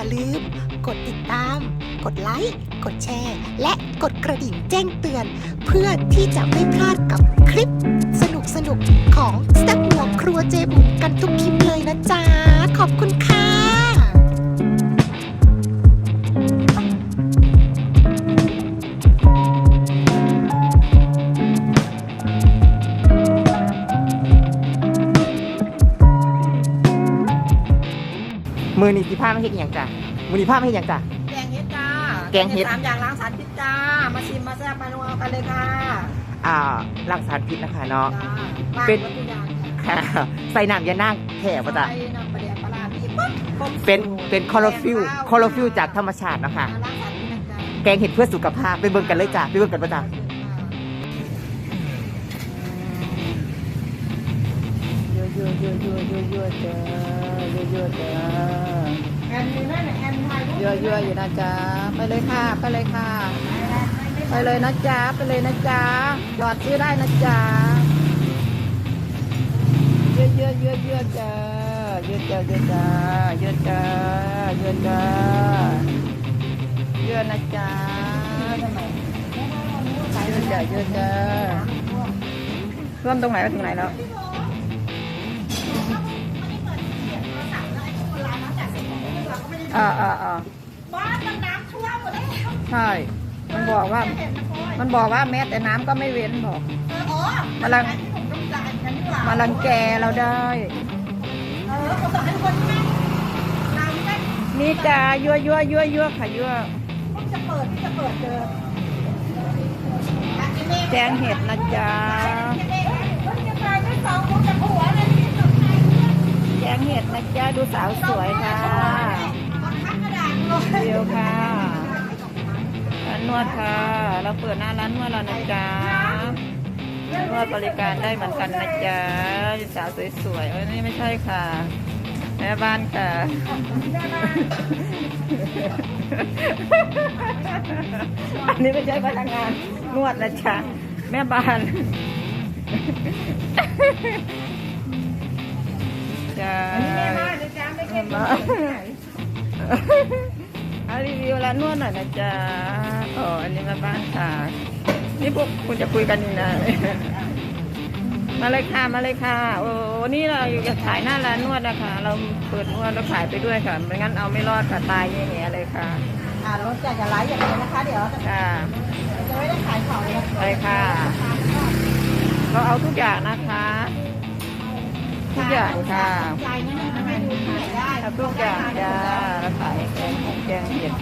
อย่าลืม กดติดตาม กดไลค์ กดแชร์ และกดกระดิ่งแจ้งเตือน เพื่อที่จะไม่พลาดกับคลิป สนุกๆของสตั๊กหัวครัวเจบุกกันทุกคลิปเลยนะจ๊ะ ขอบคุณค่ะ มือนี่สิผ้าไม่เห็นอย่างจ้ะมือนี่ผ้าไม่เห็นอย่างจ้ะ แกงเห็ดจ้าแกงเห็ด สามอย่างล้างสารพิษจ้า มาชิมมาแซ่บมานัวกันเลยค่ะอ่ารักสารพิษนะคะเนาะ จ้าล้างเป็นหมดทุกอย่างค่ะใส่น้ำยานั่งแผ่ปะจ้ะใส่น้ำปลาเดี๋ยวปลาร้าบีบปุ๊บครบเป็นสูตรเป็นคอร์ฟิลแกงคอร์ฟิลจากธรรมชาติเนาะค่ะ ล้างสารพิษนะจ๊ะแกงเห็ดเพื่อสุขภาพไปเบิ่งกันเลยจ้ะไปเบิ่งกันปะจ้ะเยอะเยอะเยอะเยอะเยอะเยอะจ้าเยอะเยอะจ้า ยรูปเยอะเยอยู่นะจ๊ะไปเลยค่ะ ไปเลยค่ะ ไปเลยนะจ๊ะไปเลยนะจ๊ะหยอดซื้อได้นะจ๊ะเยอะเยอะเยอะเยอะจ้าเยอะจ้าเยอะจ้าเยอะจ้าเยอะจ้าเยอะนะจ๊ะเยอะจ้าเยอะจ้าร่วมตรงไหนไปถึงไหนแล้ว อ่าอ่าอ่าบ้านมันน้ำท่วมหมดแล้วใช่ มันบอกว่ามันบอกว่าแม้แต่น้ำก็ไม่เว้นบอกอ๋อมาลังที่ผมต้องการกันนี่หว่ามาลังแกเราได้ เออผมบอกให้คนแม่เราไม่ได้นี่จ้ายั่วยั่วยั่วยั่วค่ะยั่วผมจะเปิดที่จะเปิดเจอแกงเห็ดนะจ๊ะคนจะตายไม่สองคนจะผัวเลยที่สุดในแกงเห็ดนะจ๊ะดูสาวสวยค่ะ ดค่ะ เราเปิดหน้าร้านนวดแล้วนะจ๊ะนวดบริการได้เหมือนกันนะจ๊ะสาวสวยๆเอ้ยนี่ไม่ใช่ค่ะ แม่บ้านค่ะอันนี้ไม่ใช่พนักงานนวดนะจ๊ะแม่บ้านจ้าแม่บ้านนะจ๊ะไม่ใช่มาอารีวิวร้านนวดหน่อยนะจ๊ะ อ๋ออันนี้แม่บ้านค่ะนี่พวกคุณจะคุยกันนี่นะมาเลยค่ะมาเลยค่ะ โอ้นี่เราอยู่จะขายหน้าร้านนวดนะคะ เราเปิดนวดแล้วขายไปด้วยค่ะไม่งั้นเอาไม่รอดค่ะตายแง่ๆเลยค่ะอ่ารถจะอย่าไลฟ์อย่างนี้นะคะ เดี๋ยวจะค่ะจะไม่ได้ขายของเลยนะไปค่ะเราเอาทุกอย่างนะคะทุกอย่างค่ะใจนะทำไมดูที่ไหนได้เอาทุกอย่างจ้าเราขายแกงหงแกงเห็ด